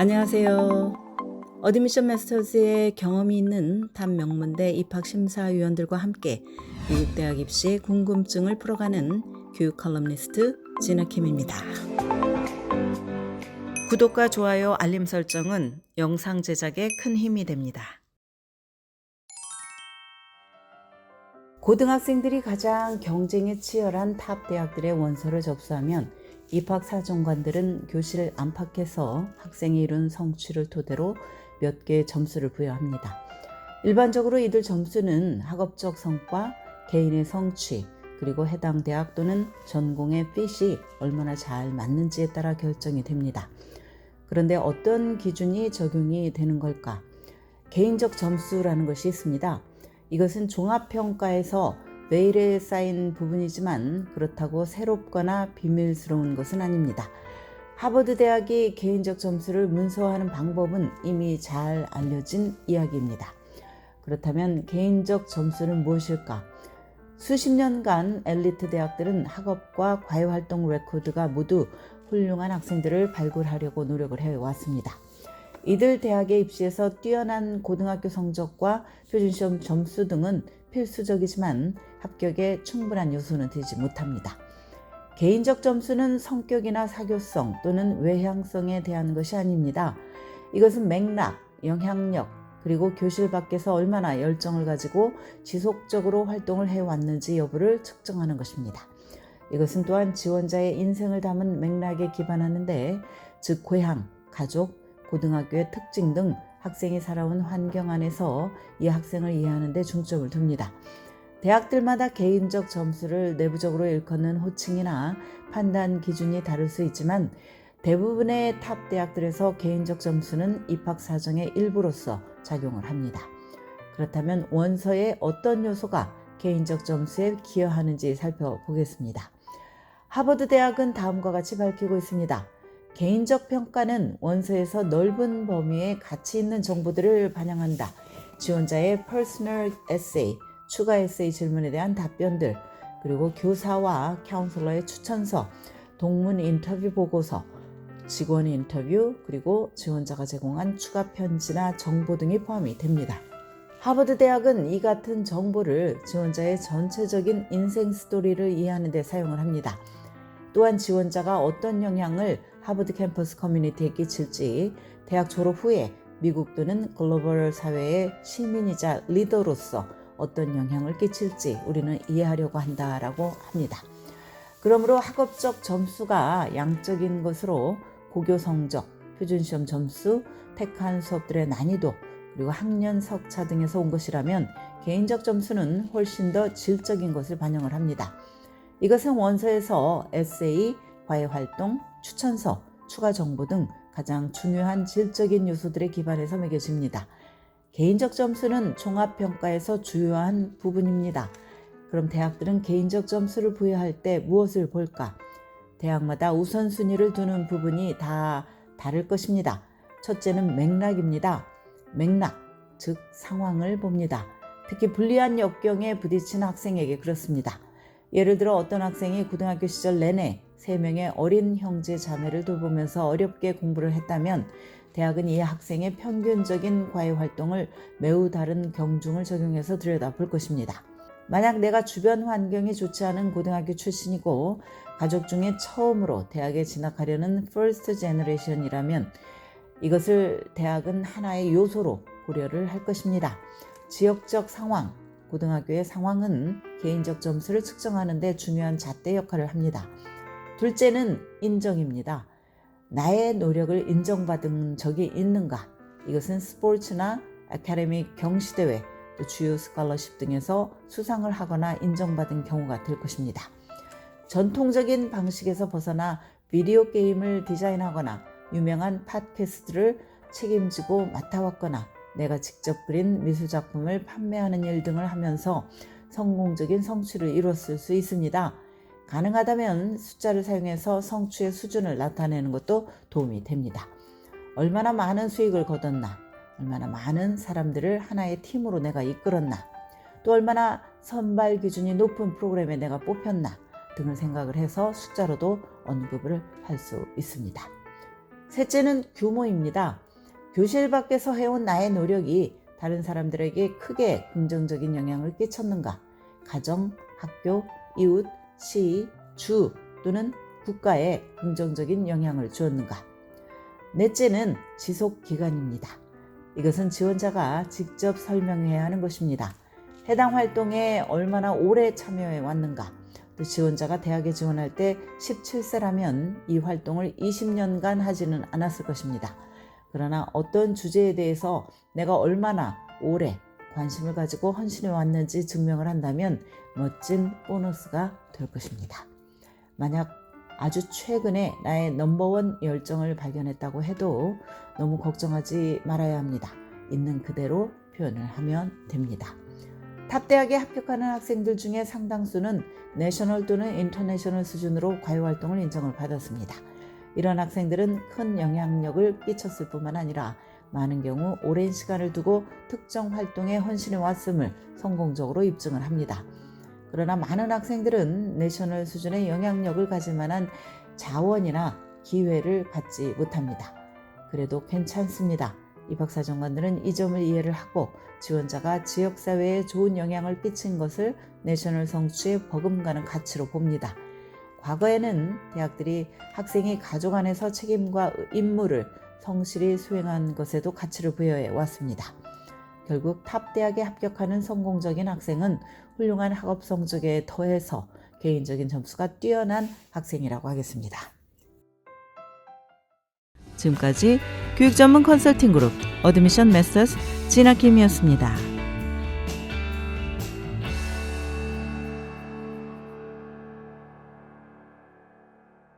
안녕하세요. 어드미션 마스터즈의 경험이 있는 탑 명문대 입학 심사위원들과 함께 미국 대학 입시 궁금증을 풀어가는 교육 컬럼니스트 진아킴입니다. 구독과 좋아요, 알림 설정은 영상 제작에 큰 힘이 됩니다. 고등학생들이 가장 경쟁이 치열한 탑 대학들의 원서를 접수하면 입학 사정관들은 교실 안팎에서 학생이 이룬 성취를 토대로 몇 개의 점수를 부여합니다. 일반적으로 이들 점수는 학업적 성과, 개인의 성취, 그리고 해당 대학 또는 전공의 핏이 얼마나 잘 맞는지에 따라 결정이 됩니다. 그런데 어떤 기준이 적용이 되는 걸까? 개인적 점수라는 것이 있습니다. 이것은 종합평가에서 매일에 쌓인 부분이지만 그렇다고 새롭거나 비밀스러운 것은 아닙니다. 하버드 대학이 개인적 점수를 문서화하는 방법은 이미 잘 알려진 이야기입니다. 그렇다면 개인적 점수는 무엇일까? 수십 년간 엘리트 대학들은 학업과 과외 활동 레코드가 모두 훌륭한 학생들을 발굴하려고 노력을 해왔습니다. 이들 대학에 입시해서 뛰어난 고등학교 성적과 표준시험 점수 등은 필수적이지만 합격에 충분한 요소는 되지 못합니다. 개인적 점수는 성격이나 사교성 또는 외향성에 대한 것이 아닙니다. 이것은 맥락, 영향력, 그리고 교실 밖에서 얼마나 열정을 가지고 지속적으로 활동을 해왔는지 여부를 측정하는 것입니다. 이것은 또한 지원자의 인생을 담은 맥락에 기반하는데, 즉, 고향, 가족, 고등학교의 특징 등 학생이 살아온 환경 안에서 이 학생을 이해하는 데 중점을 둡니다. 대학들마다 개인적 점수를 내부적으로 일컫는 호칭이나 판단 기준이 다를 수 있지만 대부분의 탑 대학들에서 개인적 점수는 입학 사정의 일부로서 작용을 합니다. 그렇다면 원서의 어떤 요소가 개인적 점수에 기여하는지 살펴보겠습니다. 하버드 대학은 다음과 같이 밝히고 있습니다. 개인적 평가는 원서에서 넓은 범위의 가치 있는 정보들을 반영한다. 지원자의 퍼스널 에세이, 추가 에세이 질문에 대한 답변들, 그리고 교사와 카운슬러의 추천서, 동문 인터뷰 보고서, 직원 인터뷰, 그리고 지원자가 제공한 추가 편지나 정보 등이 포함이 됩니다. 하버드 대학은 이 같은 정보를 지원자의 전체적인 인생 스토리를 이해하는 데 사용을 합니다. 또한 지원자가 어떤 영향을 하버드 캠퍼스 커뮤니티에 끼칠지 대학 졸업 후에 미국 또는 글로벌 사회의 시민이자 리더로서 어떤 영향을 끼칠지 우리는 이해하려고 한다라고 합니다. 그러므로 학업적 점수가 양적인 것으로 고교 성적, 표준시험 점수, 택한 수업들의 난이도, 그리고 학년 석차 등에서 온 것이라면 개인적 점수는 훨씬 더 질적인 것을 반영을 합니다. 이것은 원서에서 에세이, 과외 활동, 추천서, 추가 정보 등 가장 중요한 질적인 요소들에 기반해서 매겨집니다. 개인적 점수는 종합평가에서 주요한 부분입니다. 그럼 대학들은 개인적 점수를 부여할 때 무엇을 볼까? 대학마다 우선순위를 두는 부분이 다 다를 것입니다. 첫째는 맥락입니다. 맥락, 즉 상황을 봅니다. 특히 불리한 역경에 부딪힌 학생에게 그렇습니다. 예를 들어 어떤 학생이 고등학교 시절 내내 3명의 어린 형제 자매를 돌보면서 어렵게 공부를 했다면 대학은 이 학생의 평균적인 과외 활동을 매우 다른 경중을 적용해서 들여다볼 것입니다. 만약 내가 주변 환경이 좋지 않은 고등학교 출신이고 가족 중에 처음으로 대학에 진학하려는 first generation이라면 이것을 대학은 하나의 요소로 고려를 할 것입니다. 지역적 상황, 고등학교의 상황은 개인적 점수를 측정하는 데 중요한 잣대 역할을 합니다. 둘째는 인정입니다. 나의 노력을 인정받은 적이 있는가? 이것은 스포츠나 아카데믹 경시대회, 또 주요 스칼러십 등에서 수상을 하거나 인정받은 경우가 될 것입니다. 전통적인 방식에서 벗어나 비디오 게임을 디자인하거나 유명한 팟캐스트를 책임지고 맡아왔거나 내가 직접 그린 미술작품을 판매하는 일 등을 하면서 성공적인 성취를 이뤘을 수 있습니다. 가능하다면 숫자를 사용해서 성취의 수준을 나타내는 것도 도움이 됩니다. 얼마나 많은 수익을 거뒀나, 얼마나 많은 사람들을 하나의 팀으로 내가 이끌었나, 또 얼마나 선발 기준이 높은 프로그램에 내가 뽑혔나 등을 생각을 해서 숫자로도 언급을 할 수 있습니다. 셋째는 규모입니다. 교실 밖에서 해온 나의 노력이 다른 사람들에게 크게 긍정적인 영향을 끼쳤는가? 가정, 학교, 이웃, 시, 주 또는 국가에 긍정적인 영향을 주었는가? 넷째는 지속 기간입니다. 이것은 지원자가 직접 설명해야 하는 것입니다. 해당 활동에 얼마나 오래 참여해 왔는가? 또 지원자가 대학에 지원할 때 17세라면 이 활동을 20년간 하지는 않았을 것입니다. 그러나 어떤 주제에 대해서 내가 얼마나 오래 관심을 가지고 헌신해 왔는지 증명을 한다면 멋진 보너스가 될 것입니다. 만약 아주 최근에 나의 넘버원 열정을 발견했다고 해도 너무 걱정하지 말아야 합니다. 있는 그대로 표현을 하면 됩니다. 탑대학에 합격하는 학생들 중에 상당수는 내셔널 또는 인터내셔널 수준으로 과외 활동을 인정을 받았습니다. 이런 학생들은 큰 영향력을 끼쳤을 뿐만 아니라 많은 경우 오랜 시간을 두고 특정 활동에 헌신해 왔음을 성공적으로 입증을 합니다. 그러나 많은 학생들은 내셔널 수준의 영향력을 가질 만한 자원이나 기회를 갖지 못합니다. 그래도 괜찮습니다. 입학사 정관들은 이 점을 이해를 하고 지원자가 지역사회에 좋은 영향을 끼친 것을 내셔널 성취에 버금가는 가치로 봅니다. 과거에는 대학들이 학생이 가족 안에서 책임과 임무를 성실히 수행한 것에도 가치를 부여해 왔습니다. 결국 탑 대학에 합격하는 성공적인 학생은 훌륭한 학업 성적에 더해서 개인적인 점수가 뛰어난 학생이라고 하겠습니다. 지금까지 교육 전문 컨설팅 그룹 어드미션 메서스 진아킴이었습니다.